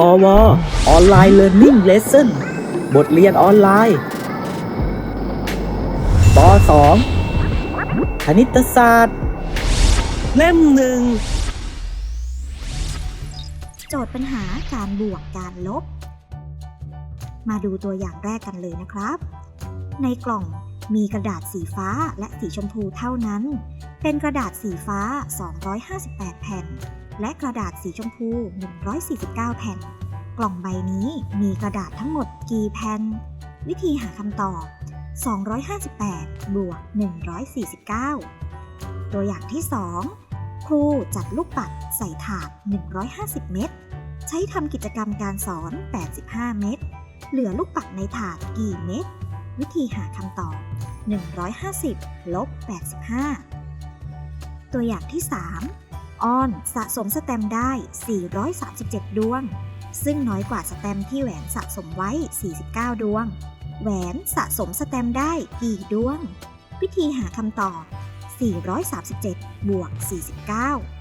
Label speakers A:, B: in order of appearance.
A: พอวออนไลน์เรียนนิ่งเลสเซ่นบทเรียนออนไลน์ป .2 คณิตศาสตร์ เล่มหนึ่ง
B: โจทย์ปัญหาการบวกการลบ มาดูตัวอย่างแรกกันเลยนะครับ ในกล่องมีกระดาษสีฟ้าและสีชมพูเท่านั้น เป็นกระดาษสีฟ้า 258 แผ่น และกระดาษสีชมพู 149 แผ่น กล่องใบนี้มีกระดาษทั้งหมดกี่แผ่น วิธีหาคำตอบ 258 บวก 149 ตัวอย่างที่ 2 ครูจัดลูกปัดใส่ถาด 150 เม็ด ใช้ทำกิจกรรมการสอน 85 เม็ด เหลือลูกปัดในถาดกี่เม็ด วิธีหาคำตอบ 150 ลบ 85 ตัวอย่างที่ 3 ออนสะสมสแตมได้ 437 ดวง ซึ่งน้อยกว่าสแตมที่แหวนสะสมไว้ 49 ดวง แหวนสะสมสแตมได้กี่ดวง วิธีหาคำตอบ 437 บวก 49